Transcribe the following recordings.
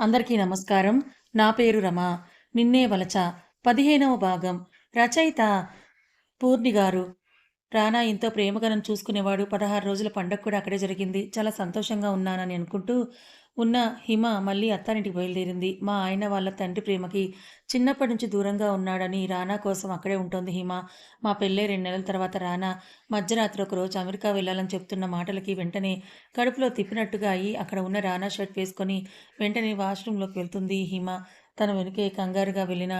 అందరికీ నమస్కారం. నా పేరు రమ. నిన్నే వలచ పదిహేనవ భాగం. రచయిత పూర్ణి గారు. రానా ఎంతో ప్రేమగా నన్ను చూసుకునేవాడు. పదహారు రోజుల పండగ కూడా అక్కడే జరిగింది. చాలా సంతోషంగా ఉన్నానని అనుకుంటూ ఉన్న హిమ మళ్ళీ అత్తారింటికి బయలుదేరింది. మా ఆయన వాళ్ళ తండ్రి ప్రేమకి చిన్నప్పటి నుంచి దూరంగా ఉన్నాడని రానా కోసం అక్కడే ఉంటుంది హిమ. మా పెళ్ళే రెండు నెలల తర్వాత రానా. మధ్యరాత్రి ఒక రోజు అమెరికా వెళ్ళాలని చెప్తున్న మాటలకి వెంటనే కడుపులో తిప్పినట్టుగా అయి అక్కడ ఉన్న రానా షర్ట్ వేసుకొని వెంటనే వాష్రూంలోకి వెళ్తుంది హిమ. తన వెనుకే కంగారుగా వెళ్ళిన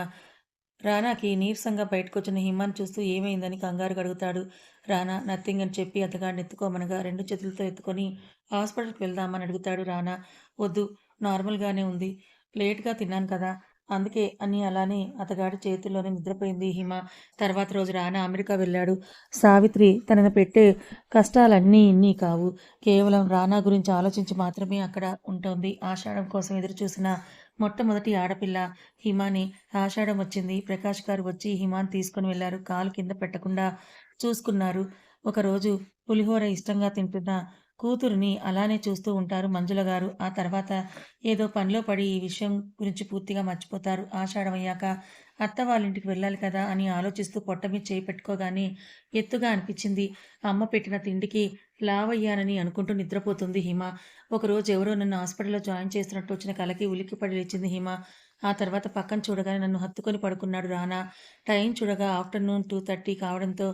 రానాకి నీరసంగా బయటకొచ్చిన హిమాన్ చూస్తూ ఏమైందని కంగారుగా అడుగుతాడు రానా నథింగ్ అని చెప్పి అతగాడిని ఎత్తుకోమనగా రెండు చేతులతో ఎత్తుకొని హాస్పిటల్కి వెళ్దామని అడుగుతాడు రానా. వద్దు నార్మల్గానే ఉంది. లేట్గా తిన్నాను కదా. అందుకే అని అలానే అతగాడి చేతుల్లోనే నిద్రపోయింది హిమ. తర్వాత రోజు రానా అమెరికా వెళ్ళాడు. సావిత్రి తనను పెట్టే కష్టాలన్నీ ఇన్ని కావు. కేవలం రానా గురించి ఆలోచించి మాత్రమే అక్కడ ఉంటుంది. ఆషాఢం కోసం ఎదురు చూసిన మొట్టమొదటి ఆడపిల్ల హిమాని ఆషాఢం వచ్చింది. ప్రకాష్ గారు వచ్చి హిమాని తీసుకొని వెళ్ళారు. కాలు కింద పెట్టకుండా చూసుకున్నారు. ఒకరోజు పులిహోర ఇష్టంగా తింటున్న కూతురిని అలానే చూస్తూ ఉంటారు మంజుల గారు. ఆ తర్వాత ఏదో పనిలో పడి ఈ విషయం గురించి పూర్తిగా మర్చిపోతారు. ఆషాఢం అయ్యాక అత్త వాళ్ళ ఇంటికి వెళ్ళాలి కదా అని ఆలోచిస్తూ పొట్ట మీద చేయి పెట్టుకోగానే ఎత్తుగా అనిపించింది. అమ్మ పెట్టిన తిండికి లావయ్యానని అనుకుంటూ నిద్రపోతుంది హిమ. ఒకరోజు ఎవరో నన్ను హాస్పిటల్లో జాయిన్ చేస్తున్నట్టు వచ్చిన కలకి ఉలిక్కిపడి లేచింది హిమ. ఆ తర్వాత పక్కన చూడగానే నన్ను హత్తుకొని పడుకున్నాడు రానా. టైం చూడగా ఆఫ్టర్నూన్ టూ థర్టీ కావడంతో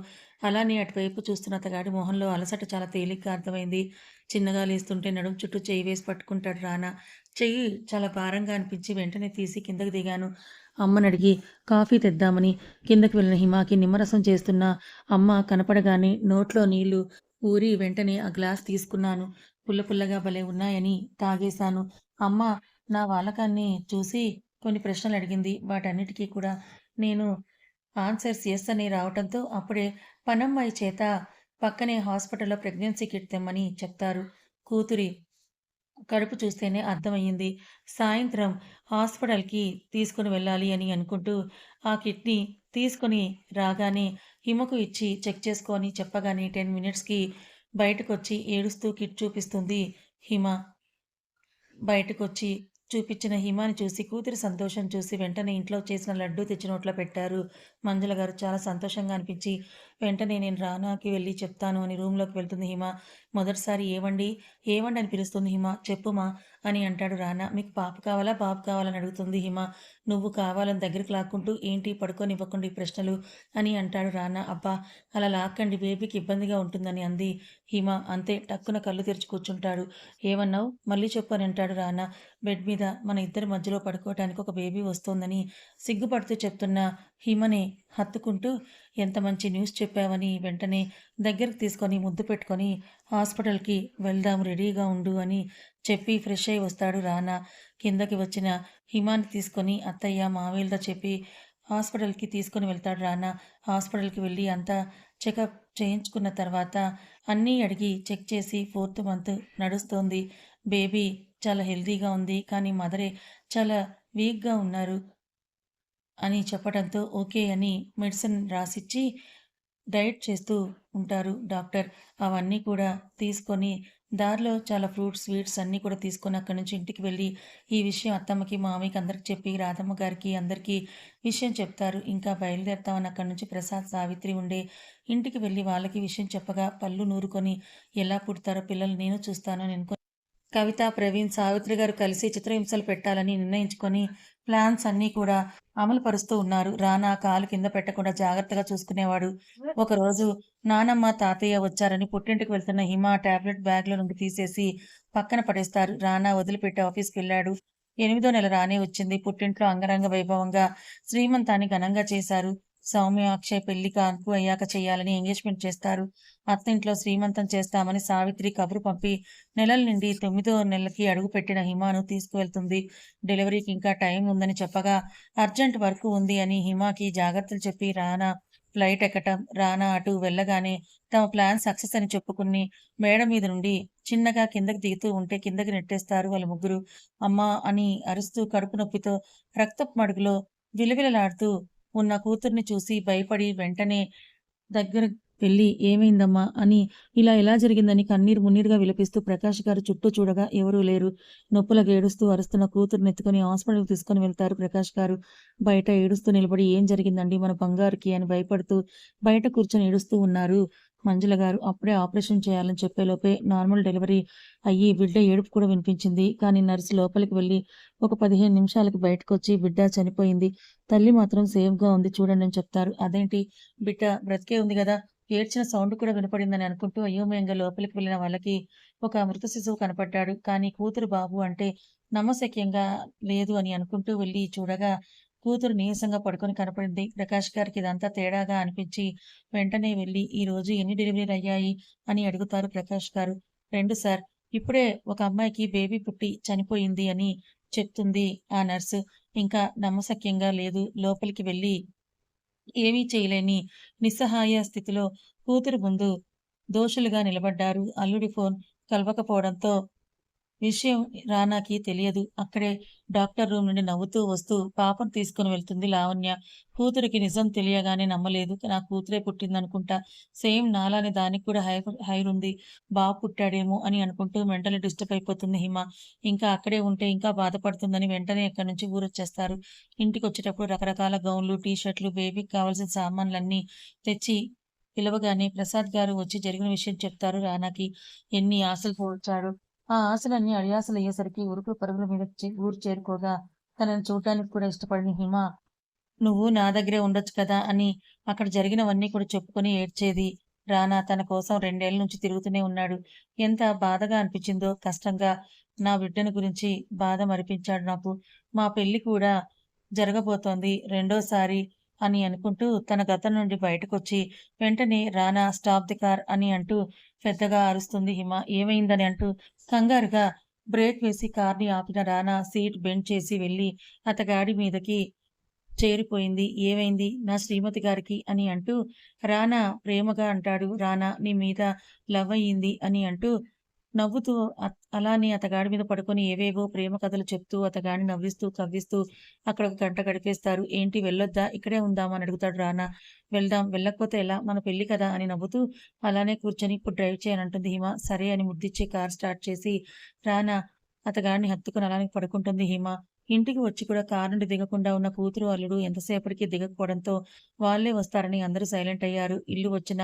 అలానే అటువైపు చూస్తున్న అతగాడి మొహంలో అలసట చాలా తేలిగ్గా అర్థమైంది. చిన్నగా లేస్తుంటే నడుము చుట్టూ చెయ్యి వేసి పట్టుకుంటాడు రానా. చెయ్యి చాలా భారంగా అనిపించి వెంటనే తీసి కిందకు దిగాను. అమ్మని అడిగి కాఫీ తెద్దామని కిందకి వెళ్ళిన హిమాకి నిమ్మరసం చేస్తున్న అమ్మ కనపడగానే నోట్లో నీళ్ళు ఊరి వెంటనే ఆ గ్లాస్ తీసుకున్నాను. పుల్ల పుల్లగా భలే ఉన్నాయని తాగేశాను. అమ్మ నా వాలకాన్ని చూసి కొన్ని ప్రశ్నలు అడిగింది. వాటన్నిటికీ కూడా నేను ఆన్సర్స్ ఎస్ అని రావడంతో అప్పుడే పనమ్మాయి చేత పక్కనే హాస్పిటల్లో ప్రెగ్నెన్సీ కిట్ తెమ్మని చెప్తారు. కూతురి కడుపు చూస్తేనే అర్థమయ్యింది. సాయంత్రం హాస్పిటల్కి తీసుకుని వెళ్ళాలి అని అనుకుంటూ ఆ కిట్ని తీసుకొని రాగానే హిమకు ఇచ్చి చెక్ చేసుకొని చెప్పగానే టెన్ మినిట్స్కి బయటకు వచ్చి ఏడుస్తూ కిట్ చూపిస్తుంది హిమ. బయటకు వచ్చి చూపించిన హిమాని చూసి కూతురి సంతోషం చూసి వెంటనే ఇంట్లో చేసిన లడ్డు తెచ్చి నోట్లో పెట్టారు. మంజుల గారు చాలా సంతోషంగా అనిపించి వెంటనే నేను రానాకి వెళ్ళి చెప్తాను అని రూమ్లోకి వెళ్తుంది హిమ. మొదటిసారి ఏవండి? ఏవండి అని పిలుస్తుంది హిమ. చెప్పుమా అని అంటాడు రానా. మీకు పాప కావాలా? బాబు కావాలని అడుగుతుంది హిమ. నువ్వు కావాలని దగ్గరికి లాక్కుంటూ ఏంటి పడుకోనివ్వకుండా ఈ ప్రశ్నలు అని అంటాడు రానా. అబ్బా అలా లాక్కండి. బేబీకి ఇబ్బందిగా ఉంటుందని అంది హిమ. అంతే టక్కున కళ్ళు తెరిచి కూర్చుంటాడు. ఏమన్నావు? మళ్ళీ చెప్పు అని అంటాడు రానా. బెడ్ మీద మన ఇద్దరి మధ్యలో పడుకోవటానికి ఒక బేబీ వస్తోందని సిగ్గుపడుతూ చెప్తున్నా. హిమని హత్తుకుంటూ ఎంత మంచి న్యూస్ చెప్పావని వెంటనే దగ్గరికి తీసుకొని ముద్దు పెట్టుకొని హాస్పిటల్కి వెళ్దాం రెడీగా ఉండు అని చెప్పి ఫ్రెష్ అయి వస్తాడు రానా. కిందకి వచ్చిన హిమాని తీసుకొని అత్తయ్య మావేలతో చెప్పి హాస్పిటల్కి తీసుకొని వెళ్తాడు రానా. హాస్పిటల్కి వెళ్ళి అంతా చెకప్ చేయించుకున్న తర్వాత అన్నీ అడిగి చెక్ చేసి ఫోర్త్ మంత్ నడుస్తోంది. బేబీ చాలా హెల్తీగా ఉంది కానీ మదరే చాలా వీక్గా ఉన్నారు. అని చెప్పడంతో ఓకే అని మెడిసిన్ రాసిచ్చి డైట్ చేస్తూ ఉంటారు డాక్టర్. అవన్నీ కూడా తీసుకొని దారిలో చాలా ఫ్రూట్స్ స్వీట్స్ అన్నీ కూడా తీసుకొని అక్కడి నుంచి ఇంటికి వెళ్ళి ఈ విషయం అత్తమ్మకి మామయ్యకి అందరికి చెప్పి రాధమ్మ గారికి అందరికీ విషయం చెప్తారు. ఇంకా బయలుదేరుతామని అక్కడి నుంచి ప్రసాద్ సావిత్రి ఉండే ఇంటికి వెళ్ళి వాళ్ళకి విషయం చెప్పగా పళ్ళు నూరుకొని ఎలా పుడతారో పిల్లలు నేను చూస్తానని అనుకుని కవిత ప్రవీణ్ సావిత్రి గారు కలిసి చిత్రహింసలు పెట్టాలని నిర్ణయించుకొని ప్లాన్స్ అన్నీ కూడా అమలు పరుస్తూ ఉన్నారు. రానా కాలు కింద పెట్టకుండా జాగ్రత్తగా చూసుకునేవాడు. ఒకరోజు నానమ్మ తాతయ్య వచ్చారని పుట్టింటికి వెళ్తున్న హిమ టాబ్లెట్ బ్యాగ్లో నుండి తీసేసి పక్కన పడేస్తారు. రానా వదిలిపెట్టి ఆఫీస్కి వెళ్ళాడు. ఎనిమిదో నెల రానే వచ్చింది. పుట్టింట్లో అంగరంగ వైభవంగా శ్రీమంతాన్ని ఘనంగా చేశారు. సౌమ్య అక్షయ్ పెళ్ళి కాన్పు అయ్యాక చేయాలని ఎంగేజ్మెంట్ చేస్తారు. అత్తింట్లో శ్రీమంతం చేస్తామని సావిత్రి కబురు పంపి నెలల నుండి తొమ్మిదో నెలకి అడుగుపెట్టిన హిమాను తీసుకువెళ్తుంది. డెలివరీకి ఇంకా టైం ఉందని చెప్పగా అర్జెంట్ వర్క్ ఉంది అని హిమాకి జాగ్రత్తలు చెప్పి రానా ఫ్లైట్ ఎక్కటం రానా అటు వెళ్ళగానే తమ ప్లాన్ సక్సెస్ అని చెప్పుకుని మేడ మీద నుండి చిన్నగా కిందకి దిగుతూ ఉంటే కిందకి నెట్టేస్తారు వాళ్ళ ముగ్గురు. అమ్మా అని అరుస్తూ కడుపు నొప్పితో రక్తపు మడుగులో విలువిలలాడుతూ ఉన్న కూతుర్ని చూసి భయపడి వెంటనే దగ్గర పెళ్ళి ఏమైందమ్మా అని ఇలా ఎలా జరిగిందని కన్నీరు మున్నీరుగా విలపిస్తూ ప్రకాష్ గారు చుట్టూ చూడగా ఎవరూ లేరు. నొప్పులకు ఏడుస్తూ అరుస్తున్న కూతురుని ఎత్తుకుని హాస్పిటల్కి తీసుకొని వెళ్తారు ప్రకాష్ గారు. బయట ఏడుస్తూ నిలబడి ఏం జరిగిందండి మన బంగారుకి అని భయపడుతూ బయట కూర్చొని ఏడుస్తూ ఉన్నారు. మంజుల గారు అప్పుడే ఆపరేషన్ చేయాలని చెప్పేలోపే నార్మల్ డెలివరీ అయ్యి బిడ్డ ఏడుపు కూడా వినిపించింది. కానీ నర్సు లోపలికి వెళ్ళి ఒక పదిహేను నిమిషాలకి బయటకు వచ్చి బిడ్డ చనిపోయింది. తల్లి మాత్రం సేఫ్గా ఉంది చూడండి అని చెప్తారు. అదేంటి? బిడ్డ బ్రతికే ఉంది కదా. ఏడ్చిన సౌండ్ కూడా వినపడిందని అనుకుంటూ అయోమయంగా లోపలికి వెళ్ళిన వాళ్ళకి ఒక మృత శిశువు కనపడ్డాడు. కానీ కూతురు బాబు అంటే నమ్మశక్యంగా లేదు అని అనుకుంటూ వెళ్ళి చూడగా కూతురు నీరసంగా పడుకొని కనపడింది. ప్రకాష్ గారికి ఇదంతా తేడాగా అనిపించి వెంటనే వెళ్ళి ఈ రోజు ఎన్ని డెలివరీలు అయ్యాయి? అని అడుగుతారు ప్రకాష్ గారు. రెండు సార్ ఇప్పుడే ఒక అమ్మాయికి బేబీ పుట్టి చనిపోయింది అని చెప్తుంది ఆ నర్సు. ఇంకా నమ్మశక్యంగా లేదు లోపలికి వెళ్ళి ఏమీ చేయలేని నిస్సహాయ స్థితిలో కూతురు ముందు దోషులుగా నిలబడ్డారు. అల్లుడి ఫోన్ కలవకపోవడంతో విషయం రానాకి తెలియదు. అక్కడే డాక్టర్ రూమ్ నుండి నవ్వుతూ వస్తూ పాపను తీసుకుని వెళ్తుంది లావణ్య. కూతురికి నిజం తెలియగానే నమ్మలేదు. నా కూతురే పుట్టిందనుకుంటా. సేమ్ నాలానే దానికి కూడా హై హైర్ ఉంది. బాబు పుట్టాడేమో అని అనుకుంటూ మెంటలీ డిస్టర్బ్ అయిపోతుంది హిమ. ఇంకా అక్కడే ఉంటే ఇంకా బాధపడుతుందని వెంటనే అక్కడి నుంచి ఊరొచ్చేస్తారు. ఇంటికి వచ్చేటప్పుడు రకరకాల గౌన్లు టీ షర్ట్లు బేబీకి కావాల్సిన సామాన్లన్నీ తెచ్చి పిలవగానే ప్రసాద్ గారు వచ్చి జరిగిన విషయం చెప్తారు రానాకి. ఎన్ని ఆశలు పోల్చాడు ఆ ఆశలన్నీ అడియాసలు అయ్యేసరికి ఉరుకు పరుగుల మీద ఊరు చేరుకోగా తనని చూడటానికి కూడా ఇష్టపడిన హిమ నువ్వు నా దగ్గరే ఉండొచ్చు కదా అని అక్కడ జరిగినవన్నీ కూడా చెప్పుకొని ఏడ్చేది. రానా తన కోసం రెండేళ్ళ నుంచి తిరుగుతూనే ఉన్నాడు. ఎంత బాధగా అనిపించిందో కష్టంగా. నా బిడ్డను గురించి బాధ మరిపించాడు నాకు. మా పెళ్ళి కూడా జరగబోతోంది. రెండోసారి అని అనుకుంటూ తన గతం నుండి బయటకొచ్చి వెంటనే రానా స్టాప్ ది కార్ అని అంటూ పెద్దగా అరుస్తుంది హిమ. ఏమైందని అంటూ కంగారుగా బ్రేక్ వేసి కార్ని ఆపిన రానా సీట్ బెండ్ చేసి వెళ్ళి అతగాడి మీదకి చేరిపోయింది. ఏమైంది? నా శ్రీమతి గారికి అని అంటూ రానా ప్రేమగా అంటాడు. రానా నీ మీద లవ్ అయ్యింది అని అంటూ నవ్వుతూ అ- అలానే అతగాడి మీద పడుకొని ఏవేవో ప్రేమ కథలు చెప్తూ అతగాడిని నవ్విస్తూ కవ్విస్తూ అక్కడ ఒక గంట గడిపేస్తారు. ఏంటి వెళ్ళొద్దా? ఇక్కడే ఉందామని అని అడుగుతాడు రానా. వెళ్దాం. వెళ్ళకపోతే ఎలా? మన పెళ్ళి కదా? అని నవ్వుతూ అలానే కూర్చొని ఇప్పుడు డ్రైవ్ చేయనంటుంది హిమ. సరే అని ముద్దిచ్చి కార్ స్టార్ట్ చేసి రానా అతగాడిని హత్తుకుని అలానే పడుకుంటుంది హిమ. ఇంటికి వచ్చి కూడా కారు నుండి దిగకుండా ఉన్న కూతురు అల్లుడు ఎంతసేపటికి దిగకపోవడంతో వాళ్ళే వస్తారని అందరూ సైలెంట్ అయ్యారు. ఇల్లు వచ్చిన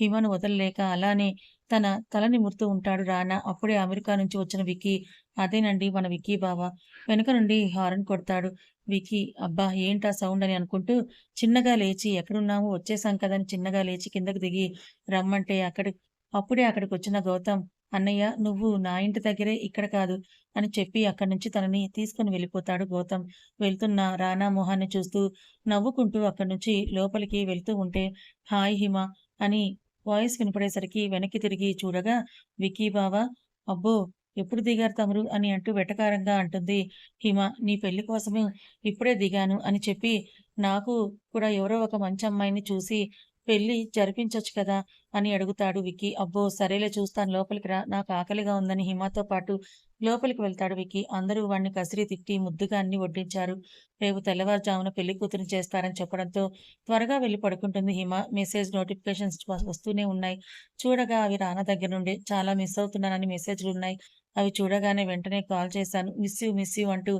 హిమను వదలలేక అలానే తన తల నిమురుతూ ఉంటాడు రానా. అప్పుడే అమెరికా నుంచి వచ్చిన వికీ అదేనండి మన వికీ బావ. వెనుక నుండి హారన్ కొడతాడు. వికీ అబ్బా ఏంటా సౌండ్ అని అనుకుంటూ చిన్నగా లేచి ఎక్కడున్నాము వచ్చేసాం కదని చిన్నగా లేచి కిందకు దిగి రమ్మంటే అక్కడి అప్పుడే అక్కడికి వచ్చిన గౌతమ్ అన్నయ్య నువ్వు నా ఇంటి దగ్గరే ఇక్కడ కాదు అని చెప్పి అక్కడి నుంచి తనని తీసుకుని వెళ్ళిపోతాడు గౌతమ్. వెళ్తున్న రానా మొహాన్ని చూస్తూ నవ్వుకుంటూ అక్కడి నుంచి లోపలికి వెళ్తూ ఉంటే హాయ్ హిమ అని వాయిస్ వినపడేసరికి వెనక్కి తిరిగి చూడగా వికీ బావా అబ్బో ఎప్పుడు దిగారు తమరు? అని అంటూ వెటకారంగా అంటుంది. హిమ నీ పెళ్ళి కోసమే ఇప్పుడే దిగాను అని చెప్పి నాకు కూడా ఎవరో ఒక మంచి అమ్మాయిని చూసి పెళ్ళి జరిపించొచ్చు కదా అని అడుగుతాడు విక్కీ. అబ్బో సరేలే చూస్తాను. లోపలికి రా. నాకు ఆకలిగా ఉందని హిమాతో పాటు లోపలికి వెళ్తాడు విక్కీ. అందరూ వాడిని కసిరి తిట్టి ముద్దుగా అన్ని వడ్డించారు. రేపు తెల్లవారుజామున పెళ్ళి కూతురు చేస్తారని చెప్పడంతో త్వరగా వెళ్ళి పడుకుంటుంది హిమ. మెసేజ్ నోటిఫికేషన్స్ వస్తూనే ఉన్నాయి. చూడగా అవి రానా దగ్గర నుండి. చాలా మిస్ అవుతున్నానని మెసేజ్లు ఉన్నాయి. అవి చూడగానే వెంటనే కాల్ చేశాను. మిస్ యూ మిస్ యూ అంటూ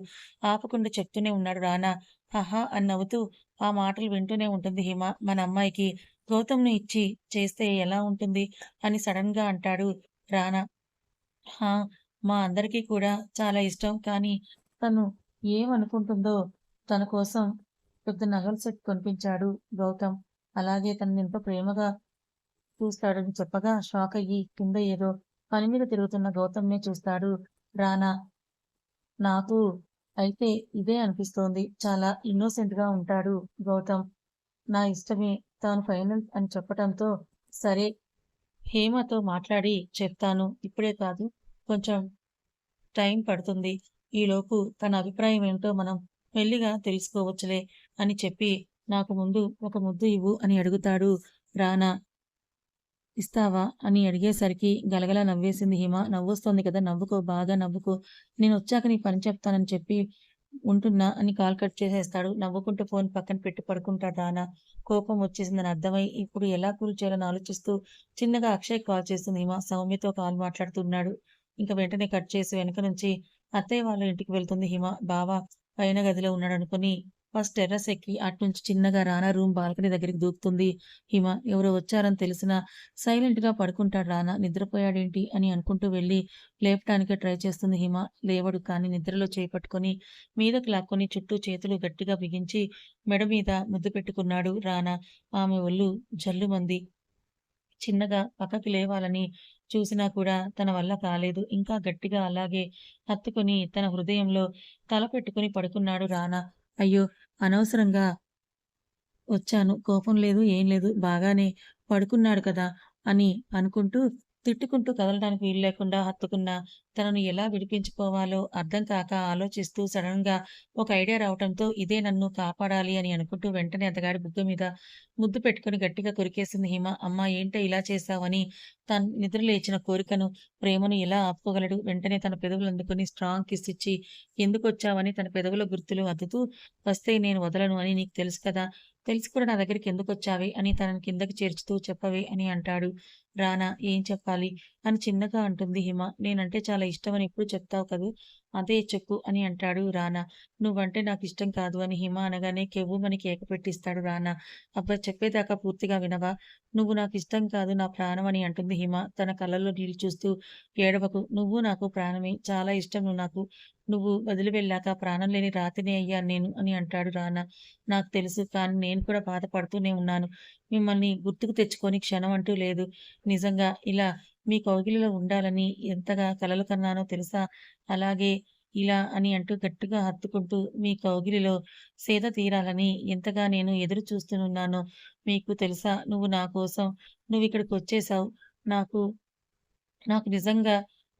ఆపకుండా చెప్తూనే ఉన్నాడు రానా. హహా అని నవ్వుతూ ఆ మాటలు వింటూనే ఉంటుంది హిమ. మన అమ్మాయికి గౌతమ్ను ఇచ్చి చేస్తే ఎలా ఉంటుంది? అని సడన్గా అంటాడు రానా. హా మా అందరికీ కూడా చాలా ఇష్టం. కానీ తను ఏమనుకుంటుందో తన కోసం పెద్ద నగల సెట్ కొనిపించాడు గౌతమ్. అలాగే తనని ఎంతో ప్రేమగా చూస్తాడని చెప్పగా షాక్ అయ్యి కింద ఏదో పని మీద తిరుగుతున్న గౌతమ్నే చూస్తాడు రానా. నాకు అయితే ఇదే అనిపిస్తోంది. చాలా ఇన్నోసెంట్గా ఉంటాడు గౌతమ్. నా ఇష్టమే తాను ఫైనల్ అని చెప్పటంతో సరే హేమతో మాట్లాడి చెప్తాను ఇప్పుడే కాదు కొంచెం టైం పడుతుంది. ఈలోపు తన అభిప్రాయం ఏంటో మనం మెల్లిగా తెలుసుకోవచ్చులే అని చెప్పి నాకు ముందు ఒక ముద్దు ఇవ్వు అని అడుగుతాడు రానా. ఇస్తావా అని అడిగేసరికి గలగల నవ్వేసింది హిమ. నవ్వొస్తోంది కదా నవ్వుకో బాగా నవ్వుకో. నేను వచ్చాక నీ పని చెప్తానని చెప్పి ఉంటున్నా అని కాల్ కట్ చేసేస్తాడు. నవ్వుకుంటూ ఫోన్ పక్కన పెట్టి పడుకుంటాడు రానా. కోపం వచ్చేసిందని అర్థమై ఇప్పుడు ఎలా కూల్ చేయాలని ఆలోచిస్తూ చిన్నగా అక్షయ్ కాల్ చేస్తుంది హిమ. సౌమ్యతో కాల్ మాట్లాడుతున్నాడు. ఇంకా వెంటనే కట్ చేసి వెనక నుంచి అత్తయ్య వాళ్ళ ఇంటికి వెళ్తుంది హిమ. బావ పైన గదిలో ఉన్నాడు అనుకుని ఫస్ట్ టెర్రస్ ఎక్కి అటునుంచి చిన్నగా రానా రూమ్ బాల్కనీ దగ్గరికి దూకుతుంది హిమ. ఎవరో వచ్చారని తెలిసినా సైలెంట్‌గా పడుకుంటాడు రానా. నిద్రపోయాడేంటి అని అనుకుంటూ వెళ్ళి లేపటానికే ట్రై చేస్తుంది హిమ. లేవడు. కానీ నిద్రలో చేపట్టుకొని మీదకు మీదకి లాక్కొని చుట్టూ చేతులు గట్టిగా బిగించి మెడ మీద ముద్దు పెట్టుకున్నాడు రానా. ఆమె ఒళ్ళు జల్లుమంది. చిన్నగా పక్కకి లేవాలని చూసినా కూడా తన వల్ల కాలేదు. ఇంకా గట్టిగా అలాగే హత్తుకొని తన హృదయంలో తల పెట్టుకొని పడుకున్నాడు రానా. అయ్యో! అనవసరంగా వచ్చాను. కోపం లేదు, ఏం లేదు. బాగానే పడుకున్నాడు కదా! అని అనుకుంటూ తిట్టుకుంటూ కదలడానికి వీలు లేకుండా హత్తుకున్న తనను ఎలా విడిపించుకోవాలో అర్థం కాక ఆలోచిస్తూ సడెన్‌గా ఒక ఐడియా రావటంతో ఇదే నన్ను కాపాడాలి అని అనుకుంటూ వెంటనే అతగాడి బుగ్గ మీద ముద్దు పెట్టుకొని గట్టిగా కొరికేసింది హిమ. అమ్మ ఏంటో ఇలా చేశావని తను నిద్ర లేచిన కోరికను, ప్రేమను ఎలా ఆపుకోగలడు? వెంటనే తన పెదవులు అందుకుని స్ట్రాంగ్ కిస్ ఇచ్చి ఎందుకొచ్చావని తన పెదవుల గుర్తులు అద్దుతూ వస్తే నేను వదలను అని నీకు తెలుసు కదా! తెలిసి కూడా నా దగ్గరికి ఎందుకొచ్చావే? అని తనని కిందకి చేర్చుతూ చెప్పవే అని అంటాడు. రానా ఏం చెప్పాలి? అని చిన్నగా అంటుంది హిమ. నేనంటే చాలా ఇష్టం అని ఎప్పుడు చెప్తావు కదూ! అదే చెక్కు అని అంటాడు రానా. నువ్వంటే నాకు ఇష్టం కాదు అని హిమ అనగానే కెవ్వుమని కేక పెట్టిస్తాడు రానా. అబ్బా! చెప్పేదాకా పూర్తిగా వినవా? నువ్వు నాకు ఇష్టం కాదు నా ప్రాణం అని అంటుంది హిమ తన కళ్ళల్లో నీళ్ళు చూస్తూ. ఏడవకు. నువ్వు నాకు ప్రాణమే. చాలా ఇష్టం నువ్వు నాకు. నువ్వు వదిలి వెళ్ళాక ప్రాణం లేని రాతినే అయ్యాను నేను అని అంటాడు రానా. నాకు తెలుసు. కానీ నేను కూడా బాధపడుతూనే ఉన్నాను. మిమ్మల్ని గుర్తుకు తెచ్చుకొని క్షణం అంటూ లేదు. నిజంగా ఇలా మీ కౌగిలిలో ఉండాలని ఎంతగా కలలు కన్నానో తెలుసా? అలాగే ఇలా అని అంటూ గట్టిగా హత్తుకుంటూ మీ కౌగిలిలో సేద తీరాలని ఎంతగా నేను ఎదురు చూస్తూనున్నానో మీకు తెలుసా? నువ్వు నా కోసం నువ్వు ఇక్కడికి వచ్చేసావు నాకు నాకు నిజంగా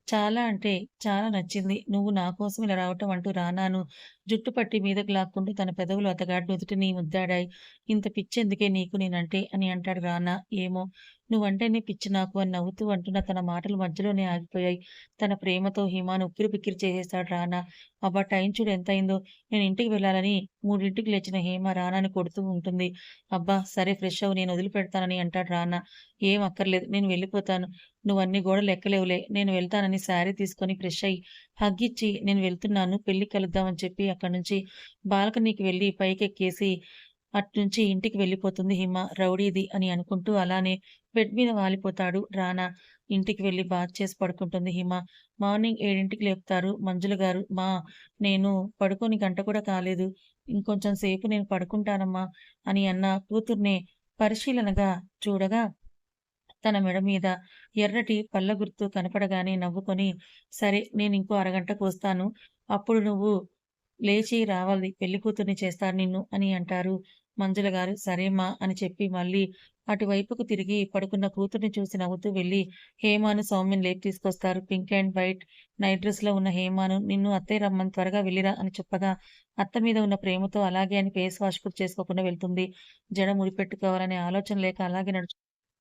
చాలా అంటే చాలా నచ్చింది. నువ్వు నా కోసం ఇలా రావటం అంటూ రానాను జుట్టు పట్టి మీదకి లాక్కుంటూ తన పెదవులు అతగాడి నుదుటిని ముద్దాడాయి. ఇంత పిచ్చెందుకే నీకు నేనంటే అని అంటాడు రానా. ఏమో! నువ్వంటేనే పిచ్చి నాకు అని నవ్వుతూ అంటున్న తన మాటలు మధ్యలోనే ఆగిపోయాయి. తన ప్రేమతో హిమాను ఉక్కిరి పిక్కిరి చేసేస్తాడు రానా. అబ్బా! టైం చూడు ఎంత అయిందో నేను ఇంటికి వెళ్ళాలని మూడింటికి లేచిన హేమ రానాని కొడుతూ ఉంటుంది. అబ్బా! సరే ఫ్రెష్ అవ్వు నేను వదిలిపెడతానని అంటాడు రానా. ఏం అక్కర్లేదు. నేను వెళ్ళిపోతాను. నువ్వన్ని గోడలు ఎక్కలేవులే. నేను వెళ్తానని శారీ తీసుకొని ఫ్రెష్ అయ్యి హగ్ ఇచ్చి నేను వెళ్తున్నాను. పెళ్ళి కలుద్దామని చెప్పి అక్కడి నుంచి బాల్కనీకి వెళ్ళి పైకెక్కేసి అట్నుంచి ఇంటికి వెళ్ళిపోతుంది హిమ. రౌడీది అని అనుకుంటూ అలానే బెడ్ మీద వాలిపోతాడు రానా. ఇంటికి వెళ్ళి బాత్ చేసి పడుకుంటుంది హిమ. మార్నింగ్ ఏడింటికి లేపుతారు మంజుల గారు. మా నేను పడుకొని గంట కూడా కాలేదు. ఇంకొంచెం సేపు నేను పడుకుంటానమ్మా అని అన్న కూతుర్నే పరిశీలనగా చూడగా తన మెడ మీద ఎర్రటి పళ్ళ గుర్తు కనపడగానే నవ్వుకొని సరే నేను ఇంకో అరగంటకు వస్తాను. అప్పుడు నువ్వు లేచి రావాలి. పెళ్ళికూతుర్ని చేస్తారు నిన్ను అని అంటారు మంజుల గారు. సరేమా అని చెప్పి మళ్ళీ అటువైపుకు తిరిగి పడుకున్న కూతుర్ని చూసి నవ్వుతూ వెళ్ళి హేమాను సౌమ్యని లేపు తీసుకొస్తారు. పింక్ అండ్ వైట్ నైట్ డ్రెస్‌లో ఉన్న హేమాను నిన్ను అత్తయ్య రమ్మని త్వరగా వెళ్ళిరా అని చెప్పగా అత్త మీద ఉన్న ప్రేమతో అలాగే అని ఫేస్ వాష్ కూడా చేసుకోకుండా వెళ్తుంది. జడ ముడిపెట్టుకోవాలనే ఆలోచన లేక అలాగే నడుచు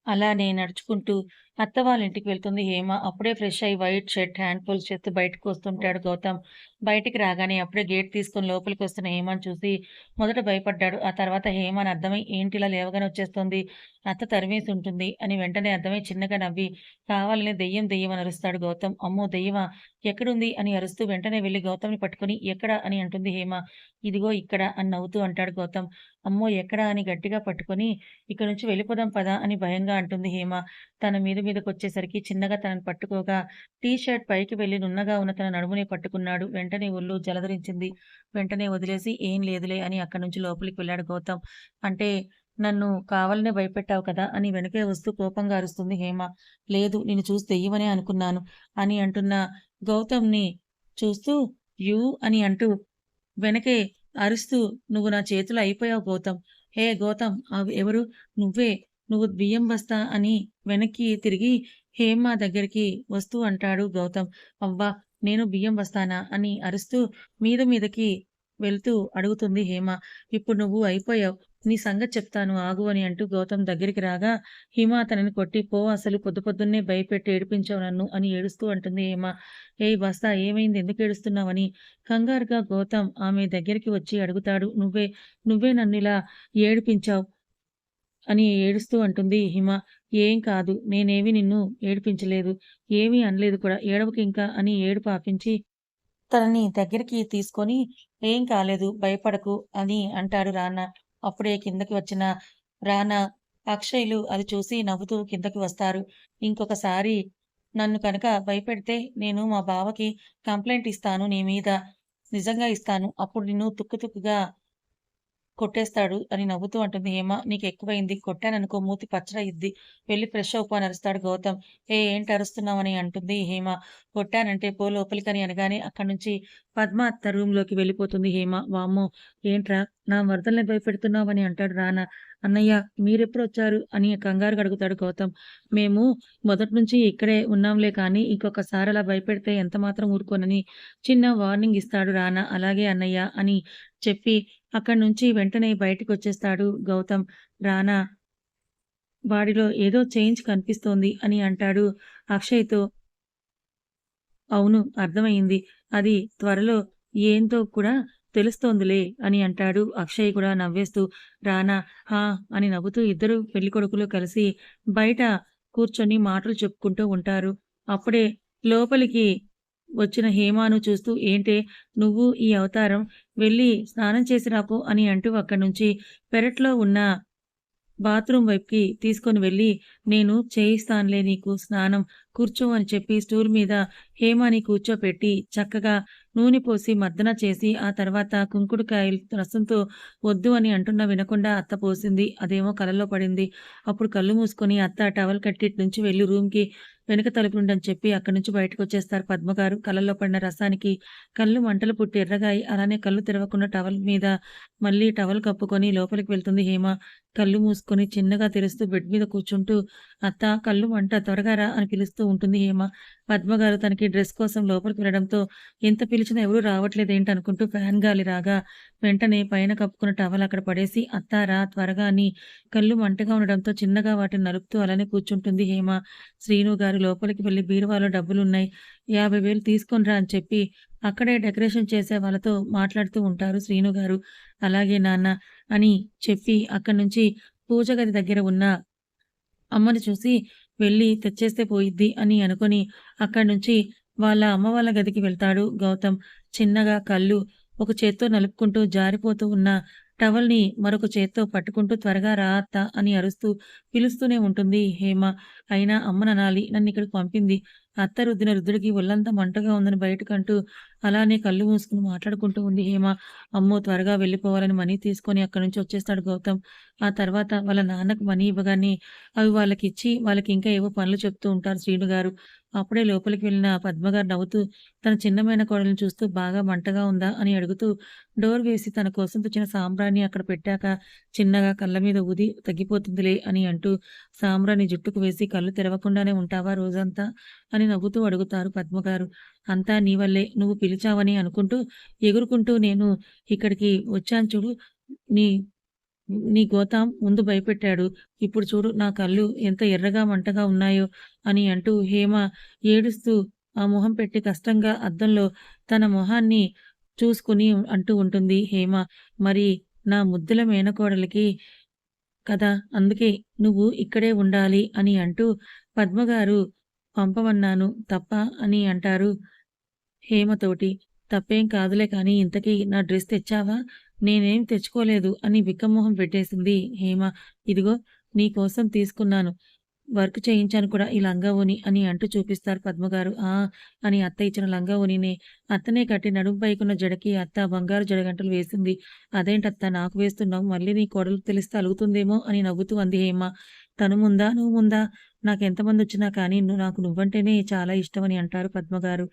అలానే నడుచుకుంటూ అత్త వాళ్ళ ఇంటికి వెళ్తుంది హేమ. అప్పుడే ఫ్రెష్ అయ్యి వైట్ షర్ట్ హ్యాండ్ ఫుల్ చేస్తూ బయటకు వస్తుంటాడు గౌతమ్. బయటికి రాగానే అప్పుడే గేట్ తీసుకొని లోపలికి వస్తున్న హేమను చూసి మొదట భయపడ్డాడు. ఆ తర్వాత హేమ అని అర్థమై ఏంటి ఇలా లేవగానే వచ్చేస్తుంది అత్త తరిమేసి ఉంటుంది అని వెంటనే అర్థమై చిన్నగా నవ్వి కావాలనే దెయ్యం దెయ్యం అని అరుస్తాడు గౌతమ్. అమ్మో! దెయ్యమా? ఎక్కడుంది? అని అరుస్తూ వెంటనే వెళ్ళి గౌతమ్‌ని పట్టుకొని ఎక్కడ? అని అంటుంది హేమ. ఇదిగో ఇక్కడ అని నవ్వుతూ అంటాడు గౌతమ్. అమ్మో! ఎక్కడా అని గట్టిగా పట్టుకొని ఇక్కడి నుంచి వెళ్ళిపోదాం పద అని భయంగా అంటుంది హేమ. తన మీద మీదకొచ్చేసరికి చిన్నగా తనను పట్టుకోగా టీ షర్ట్ పైకి వెళ్ళి నున్నగా ఉన్న తన నడుమునే పట్టుకున్నాడు. వెంటనే ఒళ్ళు జలదరించింది. వెంటనే వదిలేసి ఏం లేదులే అని అక్కడి నుంచి లోపలికి వెళ్ళాడు గౌతమ్. అంటే నన్ను కావాలనే భయపెట్టావు కదా! అని వెనకే వస్తూ కోపంగా అరుస్తుంది హేమ. లేదు నేను చూసి తెయ్యమనే అనుకున్నాను అని అంటున్న గౌతమ్‌ని చూస్తూ యూ అని అంటూ వెనకే అరుస్తూ నువ్వు నా చేతిలో అయిపోయావు గౌతమ్. హే గౌతమ్ అవి ఎవరు? నువ్వే. నువ్వు బియ్యం బస్తా అని వెనక్కి తిరిగి హేమ దగ్గరికి వస్తూ అంటాడు గౌతమ్. అవ్వా! నేను బియ్యం బస్తానా? అని అరుస్తూ మీద మీదకి వెళ్తూ అడుగుతుంది హేమ. ఇప్పుడు నువ్వు అయిపోయావు. నీ సంగతి చెప్తాను ఆగు అని అంటూ గౌతమ్ దగ్గరికి రాగా హిమ అతనిని కొట్టి పో అసలు పొద్దు పొద్దున్నే భయపెట్టి ఏడిపించావు నన్ను అని ఏడుస్తూ అంటుంది హేమ. ఏయ్ బస్తా ఏమైంది? ఎందుకు ఏడుస్తున్నావని? కంగారుగా గౌతమ్ ఆమె దగ్గరికి వచ్చి అడుగుతాడు నువ్వే నువ్వే నన్ను ఇలా ఏడిపించావు అని ఏడుస్తూ అంటుంది హిమ. ఏం కాదు నేనేమి నిన్ను ఏడిపించలేదు ఏమీ అనలేదు కూడా ఏడవకి ఇంకా అని ఏడుపు ఆపించి తనని దగ్గరికి తీసుకొని ఏం కాలేదు భయపడకు అని అంటాడు రానా అప్పుడే కిందకి వచ్చిన రానా అక్షయ్లు అది చూసి నవ్వుతూ కిందకి వస్తారు. ఇంకొకసారి నన్ను కనుక భయపెడితే నేను మా బావకి కంప్లైంట్ ఇస్తాను నీ మీద. నిజంగా ఇస్తాను. అప్పుడు నిన్ను తుక్కు తుక్కుగా కొట్టేస్తాడు అని నవ్వుతూ అంటుంది. హేమ నీకు ఎక్కువైంది కొట్టాననుకో మూతి పచ్చడయిద్ది వెళ్ళి ఫ్రెష్ అవుకో అని అరుస్తాడు గౌతమ్. ఏ ఏంటి అరుస్తున్నావని అంటుంది హేమ. కొట్టానంటే పో లోపలికని అనగానే అక్కడి నుంచి పద్మ అత్త రూమ్లోకి వెళ్ళిపోతుంది హేమ. వామ్మో ఏంట్రా నా వరదల్ని భయపెడుతున్నావని అంటాడు రానా. అన్నయ్య మీరెప్పుడు వచ్చారు అని కంగారు అడుగుతాడు గౌతమ్. మేము మొదటి నుంచి ఇక్కడే ఉన్నాంలే కానీ ఇంకొకసారి అలా భయపెడితే ఎంత మాత్రం ఊరుకోనని చిన్న వార్నింగ్ ఇస్తాడు రానా. అలాగే అన్నయ్య అని చెప్పి అక్కడి నుంచి వెంటనే బయటకు వచ్చేస్తాడు గౌతమ్. రానా వాడిలో ఏదో చేంజ్ కనిపిస్తోంది అని అంటాడు అక్షయ్తో. అవును అర్థమైంది. అది త్వరలో ఏంతో కూడా తెలుస్తోందిలే అని అంటాడు అక్షయ్ కూడా నవ్వేస్తూ. రానా హా అని నవ్వుతూ ఇద్దరు పెళ్ళికొడుకులు కలిసి బయట కూర్చొని మాటలు చెప్పుకుంటూ ఉంటారు. అప్పుడే లోపలికి వచ్చిన హేమాను చూస్తూ ఏంటే నువ్వు ఈ అవతారం వెళ్ళి స్నానం చేసి రాపో అని అంటూ అక్కడి నుంచి పెరట్లో ఉన్న బాత్రూమ్ వైపుకి తీసుకొని వెళ్ళి నేను చేయిస్తానులే నీకు స్నానం కూర్చో అని చెప్పి స్టూల్ మీద హేమాని కూర్చోపెట్టి చక్కగా నూనె పోసి మర్దన చేసి ఆ తర్వాత కుంకుడుకాయలు రసంతో వద్దు అని అంటున్నా వినకుండా అత్త పోసింది. అదేమో కలలో పడింది. అప్పుడు కళ్ళు మూసుకొని అత్త టవల్ కట్టి నుంచి వెళ్ళి రూమ్కి వెనుక తలుపుండని చెప్పి అక్కడి నుంచి బయటకు వచ్చేస్తారు పద్మగారు. కళ్ళల్లో పడిన రసానికి కళ్ళు మంటలు పుట్టి ఎర్రగాయి. అలానే కళ్ళు తెరవకుండా టవల్ మీద మళ్ళీ టవల్ కప్పుకొని లోపలికి వెళ్తుంది హేమ. కళ్ళు మూసుకొని చిన్నగా తెరుస్తూ బెడ్ మీద కూర్చుంటూ అత్త కళ్ళు మంట త్వరగా రా అని పిలుస్తూ ఉంటుంది హేమ. పద్మగారు తనకి డ్రెస్ కోసం లోపలికి వెళ్ళడంతో ఎంత పిలిచినా ఎవరూ రావట్లేదు ఏంటనుకుంటూ ఫ్యాన్ గాలి రాగా వెంటనే పైన కప్పుకున్న టవల్ అక్కడ పడేసి అత్తారా త్వరగా అని కళ్ళు మంటగా ఉండడంతో చిన్నగా వాటిని నలుపుతూ అలానే కూర్చుంటుంది హేమ. శ్రీను గారు లోపలికి వెళ్ళి బీరువాలో డబ్బులున్నాయి. యాభై వేలు తీసుకొనిరా అని చెప్పి అక్కడే డెకరేషన్ చేసే వాళ్ళతో మాట్లాడుతూ ఉంటారు శ్రీను గారు. అలాగే నాన్న అని చెప్పి అక్కడి నుంచి పూజ గది దగ్గర ఉన్న అమ్మని చూసి వెళ్ళి తెచ్చేస్తే పోయిద్ది అని అనుకుని అక్కడి నుంచి వాళ్ళ అమ్మ వాళ్ళ గదికి వెళ్తాడు గౌతమ్. చిన్నగా కళ్ళు ఒక చేత్తో నలుపుకుంటూ జారిపోతూ ఉన్న టవల్ని మరొక చేత్తో పట్టుకుంటూ త్వరగా రా అత్త అని అరుస్తూ పిలుస్తూనే ఉంటుంది హేమ. అయినా అమ్మననాలి నన్ను ఇక్కడికి పంపింది. అత్త రుద్దిన రుద్దుడికి ఒళ్ళంతా మంటగా ఉందని బయటకంటూ అలానే కళ్ళు మూసుకుని మాట్లాడుకుంటూ ఉంది హేమ. అమ్మో త్వరగా వెళ్ళిపోవాలని మనీ తీసుకొని అక్కడి నుంచి వచ్చేస్తాడు గౌతమ్. ఆ తర్వాత వాళ్ళ నాన్నకు మనీ ఇవ్వగానే అవి వాళ్ళకి ఇచ్చి వాళ్ళకి ఇంకా ఏవో పనులు చెప్తూ ఉంటారు శ్రీను గారు. అప్పుడే లోపలికి వెళ్ళిన పద్మగారు నవ్వుతూ తన చిన్నమైన కోడలను చూస్తూ బాగా మంటగా ఉందా? అని అడుగుతూ డోర్ వేసి తన కోసం తెచ్చిన సాంబ్రాన్ని అక్కడ పెట్టాక చిన్నగా కళ్ళ మీద ఊది తగ్గిపోతుందిలే అని అంటూ సాంబ్రాన్ని జుట్టుకు వేసి కళ్ళు తెరవకుండానే ఉంటావా రోజంతా? అని నవ్వుతూ అడుగుతారు పద్మగారు. అంతా నీ వల్లే నువ్వు పిలిచావని అనుకుంటూ ఎగురుకుంటూ నేను ఇక్కడికి వచ్చాను చూడు. నీ నీ గోతాం ముందు భయపెట్టాడు. ఇప్పుడు చూడు నా కళ్ళు ఎంత ఎర్రగా మంటగా ఉన్నాయో అని అంటూ హేమ ఏడుస్తూ ఆ మొహం పెట్టి కష్టంగా అద్దంలో తన మొహాన్ని చూసుకుని అంటూ ఉంటుంది హేమ. మరి నా ముద్దుల మేనకోడలికి కదా అందుకే నువ్వు ఇక్కడే ఉండాలి అని అంటూ పద్మగారు పంపమన్నాను తప్ప అని అంటారు. హేమతోటి తప్పేం కాదులే కానీ ఇంతకీ నా డ్రెస్ తెచ్చావా? నేనేం తెచ్చుకోలేదు అని విక్కమోహం పెట్టేసింది హేమ. ఇదిగో నీకోసం తీసుకున్నాను. వర్క్ చేయించాను కూడా ఈ లంగావోని అని అంటూ చూపిస్తారు పద్మగారు. ఆ అని అత్త ఇచ్చిన లంగావోనినే. అత్తనే కట్టి నడుము పైకున్న జడకి అత్త బంగారు జడగంటలు వేసింది. అదేంటత్త నాకు వేస్తున్నావు మళ్ళీ నీ కోడలు తెలిస్తే అలుగుతుందేమో అని నవ్వుతూ అంది హేమ. తను ముందా నువ్వు ముందా? నాకెంతమంది వచ్చినా కానీ నువ్వు నాకు నువ్వంటేనే చాలా ఇష్టమని అంటారు పద్మగారు.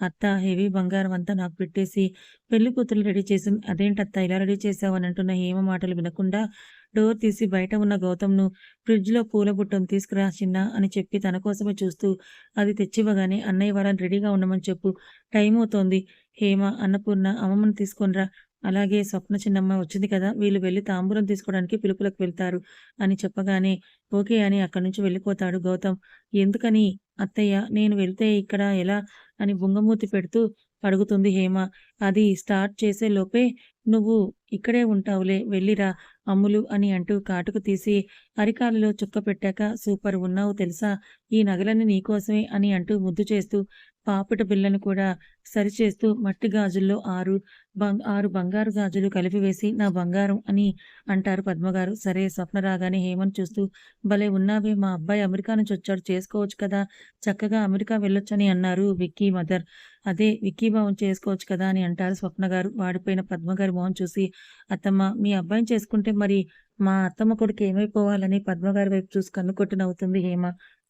అత్త హెవీ బంగారం అంతా నాకు పెట్టేసి పెళ్ళి కూతురు రెడీ చేసి అదేంటత్త ఇలా రెడీ చేసావు? అని అంటున్న హేమ మాటలు వినకుండా డోర్ తీసి బయట ఉన్న గౌతమ్ను ఫ్రిడ్జ్లో పూల బుట్టం తీసుకురా చిన్న అని చెప్పి తన కోసమే చూస్తూ అది తెచ్చివ్వగానే అన్నయ్య వారాన్ని రెడీగా ఉండమని చెప్పు. టైం అవుతోంది హేమ అన్నపూర్ణ అమ్మమ్మని తీసుకొనిరా. అలాగే స్వప్న చిన్నమ్మ వచ్చింది కదా! వీళ్ళు వెళ్ళి తాంబూలం తీసుకోవడానికి పిలుపులకు వెళ్తారు అని చెప్పగానే ఓకే అని అక్కడి నుంచి వెళ్ళిపోతాడు గౌతమ్. ఎందుకని అత్తయ్య నేను వెళ్తే ఇక్కడ ఎలా? అని బుంగమూతి పెడుతూ అడుగుతుంది హేమ. అది స్టార్ట్ చేసే లోపే నువ్వు ఇక్కడే ఉంటావులే వెళ్ళిరా అమ్ములు అని అంటూ కాటుకు తీసి అరికాలులో చుక్క పెట్టాక సూపర్ ఉన్నావు తెలుసా? ఈ నగలన్నీ నీకోసమే అని అంటూ ముద్దు చేస్తూ పాపిట బిళ్ళను కూడా సరిచేస్తూ మట్టి గాజుల్లో ఆరు బంగ్ ఆరు బంగారు గాజులు కలిపివేసి నా బంగారం అని అంటారు పద్మగారు. సరే స్వప్న రాగానే హేమంత్ చూస్తూ భలే ఉన్నావే మా అబ్బాయి అమెరికా నుంచి వచ్చాడు చేసుకోవచ్చు కదా! చక్కగా అమెరికా వెళ్ళొచ్చని అన్నారు విక్కీ మదర్. అదే విక్కీ భావం చేసుకోవచ్చు కదా! అని అంటారు స్వప్న గారు. వాడిపోయిన పద్మగారి మొహం చూసి అత్తమ్మ మీ అబ్బాయిని చేసుకుంటే మరి మా అత్తమ్మ కొడుకు ఏమైపోవాలని పద్మగారి వైపు చూసి కన్ను కొట్టి హేమ.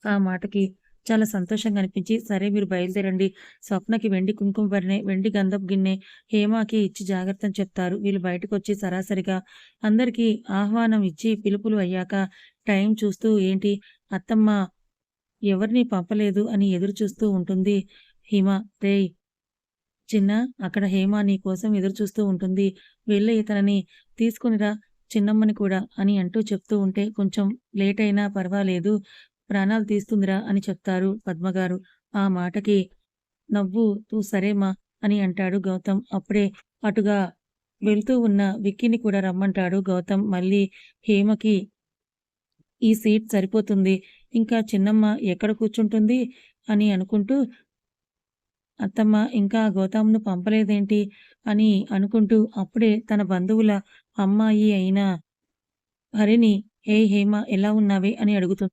ఆ మాటకి చాలా సంతోషంగా అనిపించి సరే మీరు బయలుదేరండి. స్వప్నకి వెండి కుంకుమ భరిణె, వెండి గంధపు గిన్నె హేమాకి ఇచ్చి జాగ్రత్తని చెప్తారు. వీళ్ళు బయటకొచ్చి సరాసరిగా అందరికీ ఆహ్వానం ఇచ్చి పిలుపులు అయ్యాక టైం చూస్తూ ఏంటి అత్తమ్మ ఎవరిని పంపలేదు అని ఎదురు చూస్తూ ఉంటుంది హిమ. రే చిన్న అక్కడ హేమ నీ కోసం ఎదురు చూస్తూ ఉంటుంది. వెళ్ళి ఇతనని తీసుకొనిరా చిన్నమ్మని కూడా అని అంటూ చెప్తూ ఉంటే కొంచెం లేట్ అయినా పర్వాలేదు. ప్రాణాలు తీస్తుందిరా అని చెప్తారు పద్మగారు. ఆ మాటకి నవ్వు తూ సరేమా అని అంటాడు గౌతమ్. అప్పుడే అటుగా వెళ్తూ ఉన్న విక్కీని కూడా రమ్మంటాడు గౌతమ్. మళ్ళీ హేమకి ఈ సీట్ సరిపోతుంది. ఇంకా చిన్నమ్మ ఎక్కడ కూర్చుంటుంది అని అనుకుంటూ అత్తమ్మ ఇంకా గౌతమ్‌ను పంపలేదేంటి అని అనుకుంటూ అప్పుడే తన బంధువుల అమ్మాయి అయిన హరిని హే హేమ ఎలా ఉన్నావే అని అడుగుతుంది.